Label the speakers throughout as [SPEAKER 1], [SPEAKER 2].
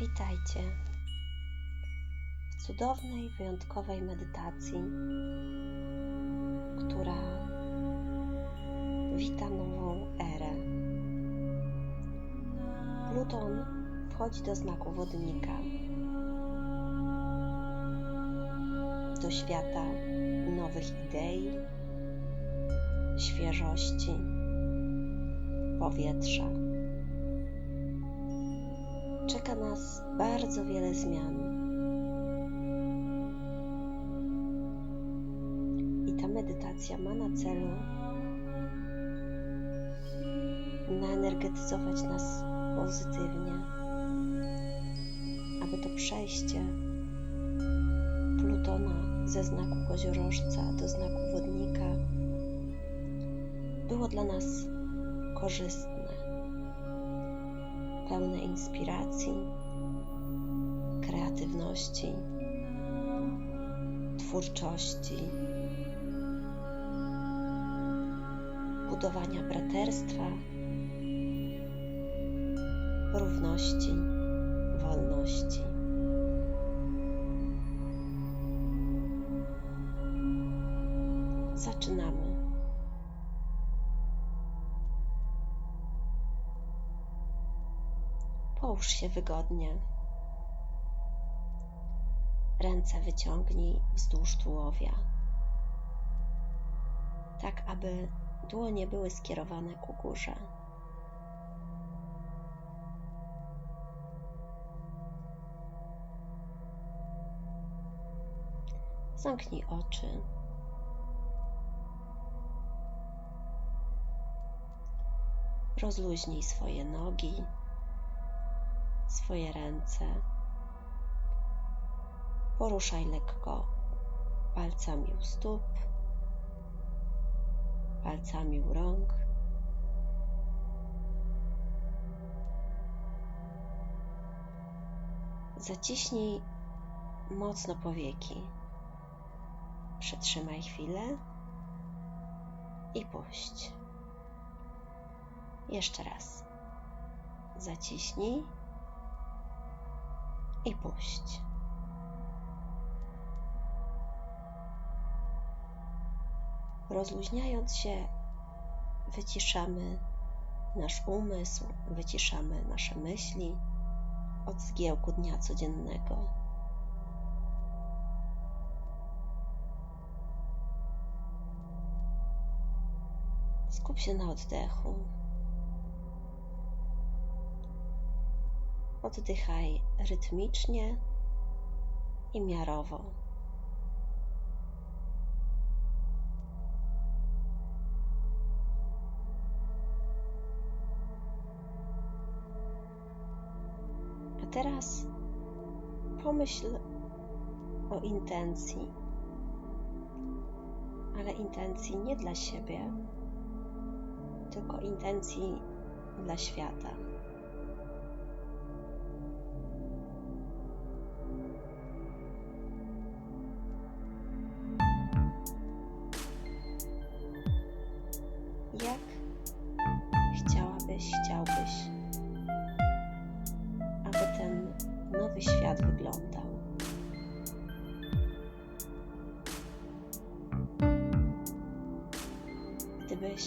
[SPEAKER 1] Witajcie. W cudownej, wyjątkowej medytacji, która wita nową erę. Pluton wchodzi do znaku wodnika, do świata nowych idei, świeżości, powietrza czeka nas bardzo wiele zmian. I ta medytacja ma na celu naenergetyzować nas pozytywnie, aby to przejście Plutona ze znaku koziorożca do znaku wodnika było dla nas korzystne pełne inspiracji, kreatywności, twórczości, budowania braterstwa, równości, wolności. Wygodnie. Ręce wyciągnij wzdłuż tułowia, tak aby dłonie były skierowane ku górze. Zamknij oczy. Rozluźnij swoje nogi swoje ręce. Poruszaj lekko palcami u stóp, palcami u rąk. Zaciśnij mocno powieki. Przytrzymaj chwilę i puść. Jeszcze raz. Zaciśnij i puść. Rozluźniając się, wyciszamy nasz umysł, wyciszamy nasze myśli od zgiełku dnia codziennego. Skup się na oddechu. Oddychaj rytmicznie i miarowo. A teraz pomyśl o intencji, ale intencji nie dla siebie, tylko intencji dla świata. Gdybyś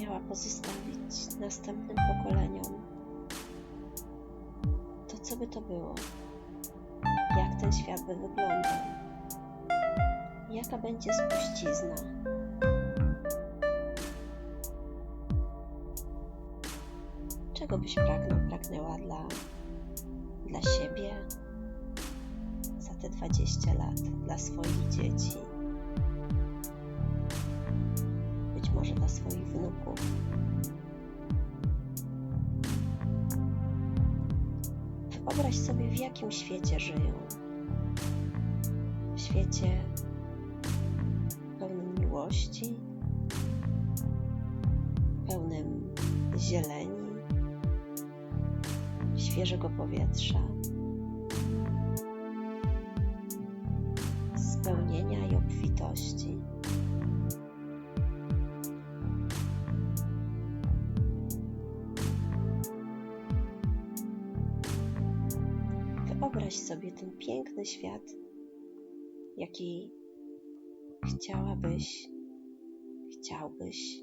[SPEAKER 1] miała pozostawić następnym pokoleniom, to co by to było? Jak ten świat by wyglądał? Jaka będzie spuścizna? Czego byś pragnął, pragnęła dla, dla siebie za te 20 lat, dla swoich dzieci, może dla swoich wnuków? Wyobraź sobie, w jakim świecie żyją. W świecie pełnym miłości, pełnym zieleni, świeżego powietrza, ten piękny świat, jaki chciałabyś, chciałbyś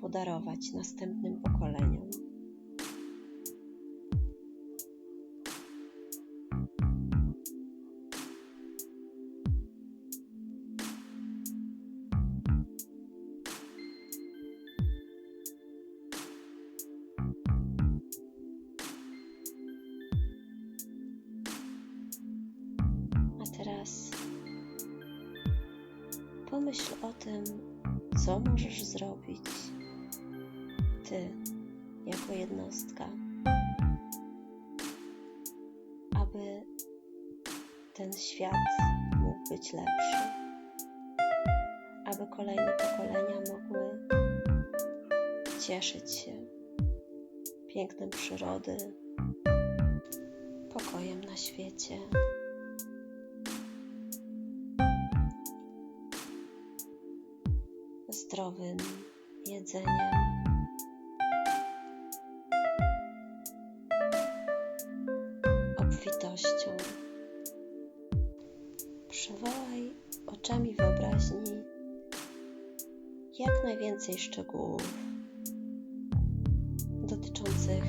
[SPEAKER 1] podarować następnym pokoleniom. Pomyśl o tym, co możesz zrobić ty jako jednostka, aby ten świat mógł być lepszy, aby kolejne pokolenia mogły cieszyć się pięknem przyrody, pokojem na świecie. Zdrowym jedzeniem. Obfitością. Przywołaj oczami wyobraźni jak najwięcej szczegółów dotyczących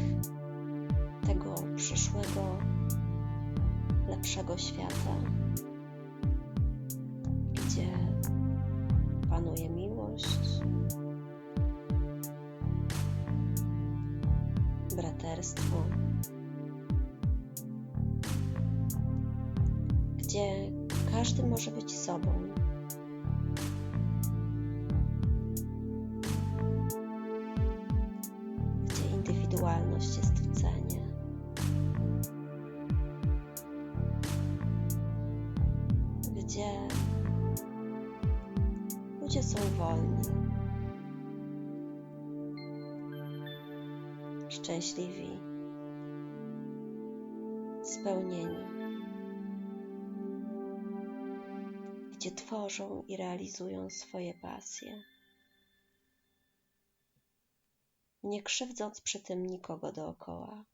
[SPEAKER 1] tego przyszłego, lepszego świata, indywidualność jest w cenie. Gdzie ludzie są wolni, szczęśliwi, spełnieni, gdzie tworzą i realizują swoje pasje, nie krzywdząc przy tym nikogo dookoła.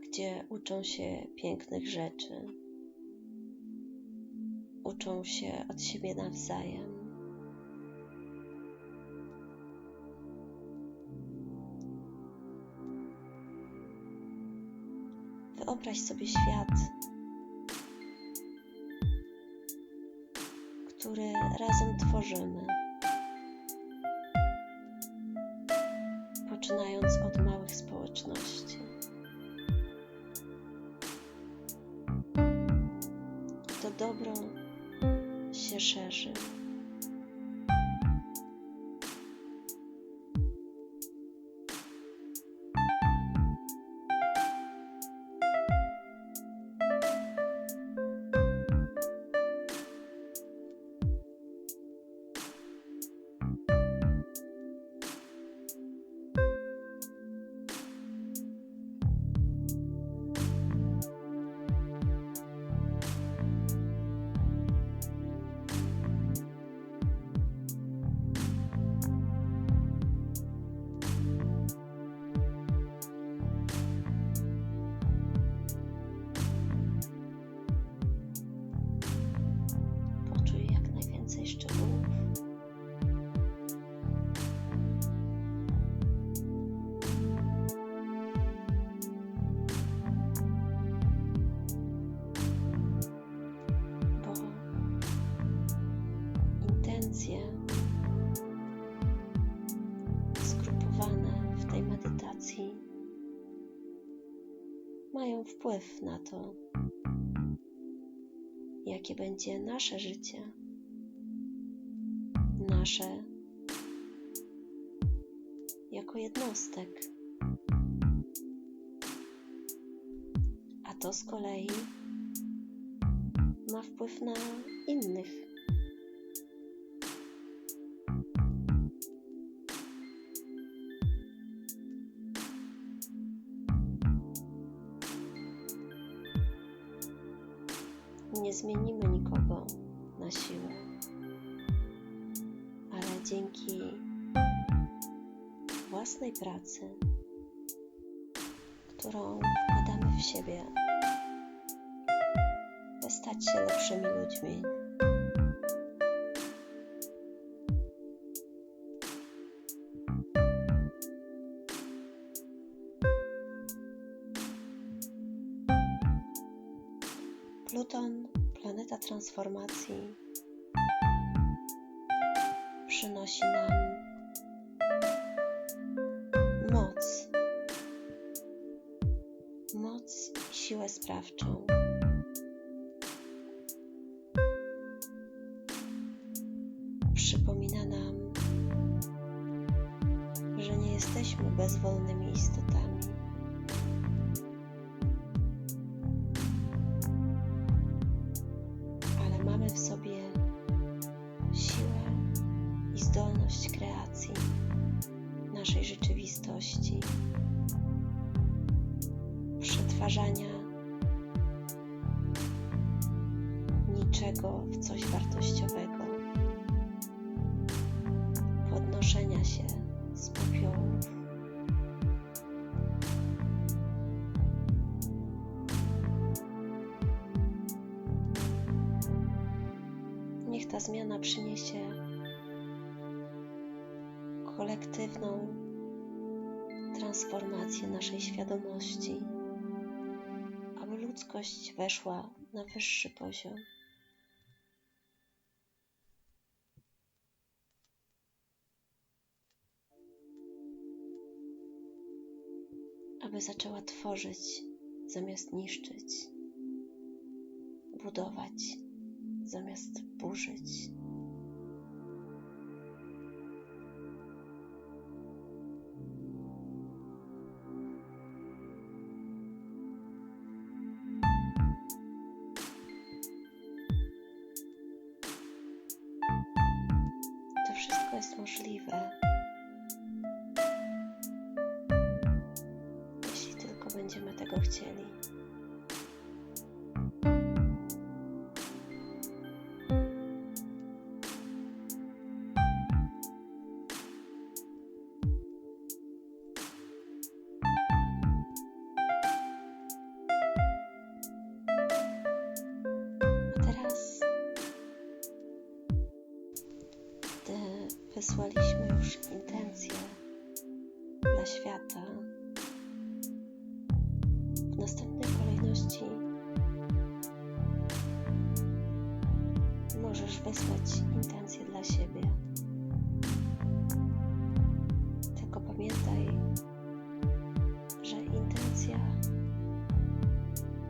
[SPEAKER 1] Gdzie uczą się pięknych rzeczy, uczą się od siebie nawzajem. Wyobraź sobie świat, który razem tworzymy, intencje w tej medytacji mają wpływ na to, jakie będzie nasze życie, nasze jako jednostek. A to z kolei ma wpływ na innych. Zmienimy nikogo na siłę, ale dzięki własnej pracy, którą wkładamy w siebie, by stać się lepszymi ludźmi. Transformacji, przynosi nam moc. Moc i siłę sprawczą. Przypomina nam, że nie jesteśmy bezwolnymi istotami. Kolektywną transformację naszej świadomości, aby ludzkość weszła na wyższy poziom. Aby zaczęła tworzyć zamiast niszczyć, budować zamiast burzyć. Będziemy tego wysłać intencje dla siebie. Tylko pamiętaj, że intencja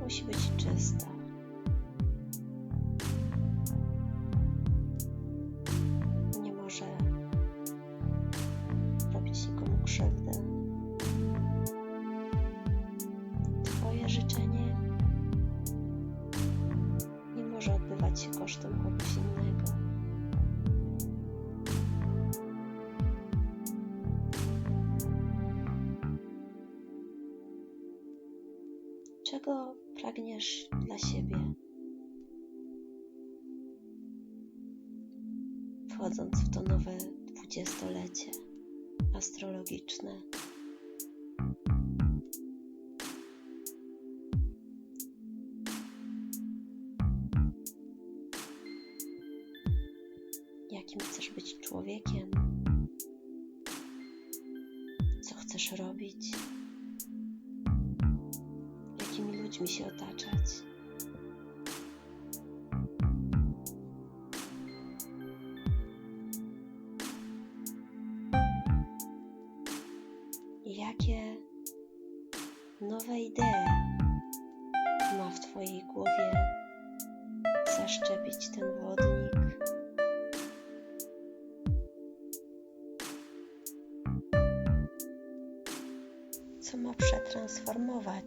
[SPEAKER 1] musi być czysta. Czego pragniesz dla siebie? wchodząc w to nowe dwudziestolecie astrologiczne. Jakim chcesz być człowiekiem? Co chcesz robić? Się otaczać? jakie nowe idee ma w Twojej głowie zaszczepić ten wodnik. Co ma przetransformować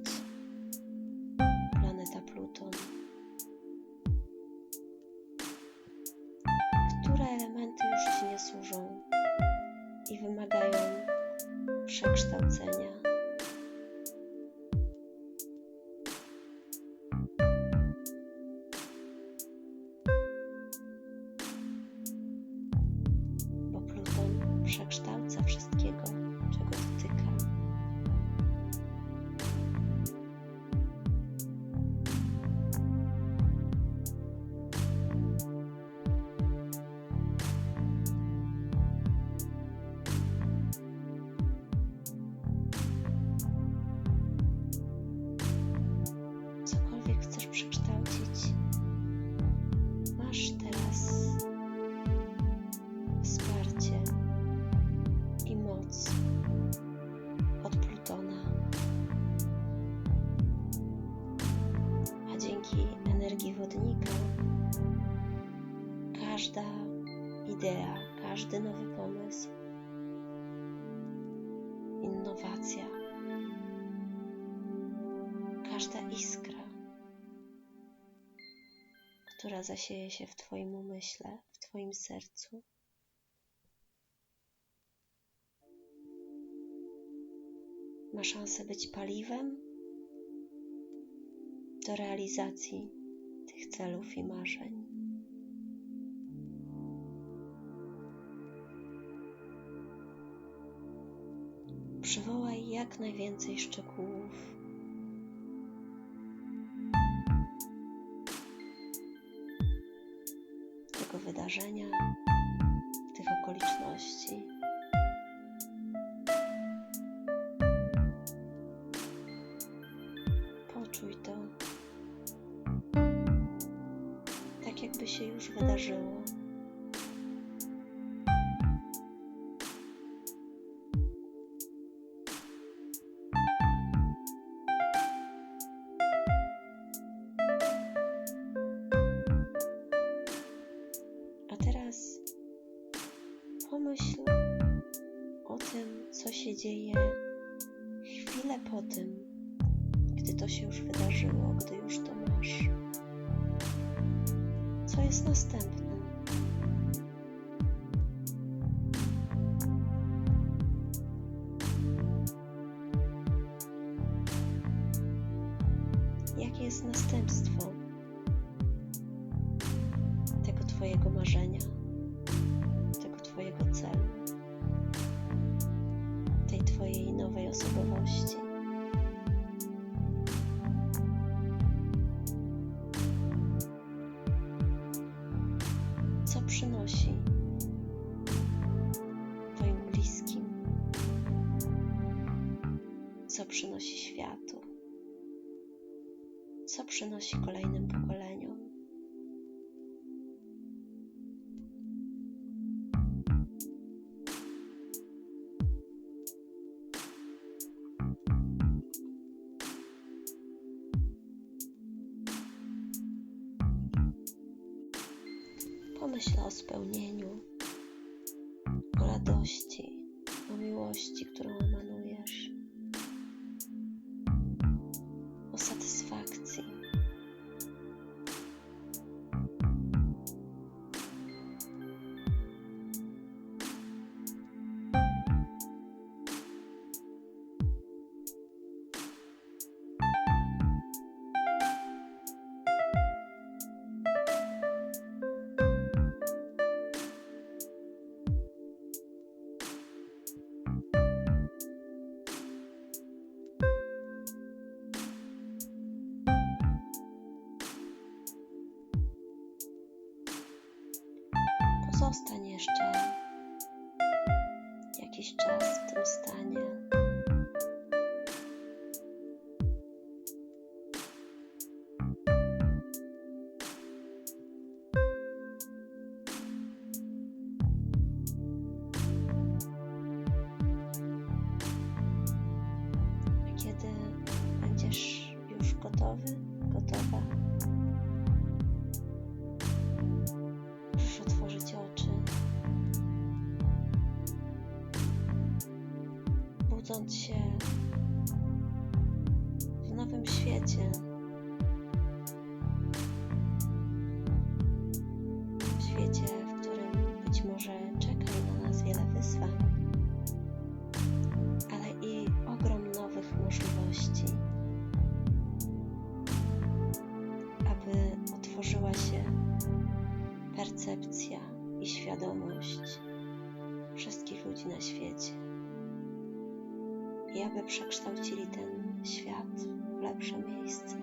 [SPEAKER 1] przekształcić. Masz teraz wsparcie i moc od Plutona. A dzięki energii wodnika każda idea, każdy nowy pomysł, innowacja, każda iskra która zasieje się w Twoim umyśle, w Twoim sercu, ma szansę być paliwem do realizacji tych celów i marzeń. Przywołaj jak najwięcej szczegółów. Wydarzenia, pomyśl o tym, co się dzieje chwilę po tym, gdy to się już wydarzyło, gdy już to masz. Co jest następne? Co przynosi Twoim bliskim? Co przynosi światu? Co przynosi kolejnym pokoleniom? Pozostań jeszcze jakiś czas w tym stanie. Kiedy będziesz już gotowy, gotowa, percepcja i świadomość wszystkich ludzi na świecie. I aby przekształcili ten świat w lepsze miejsce.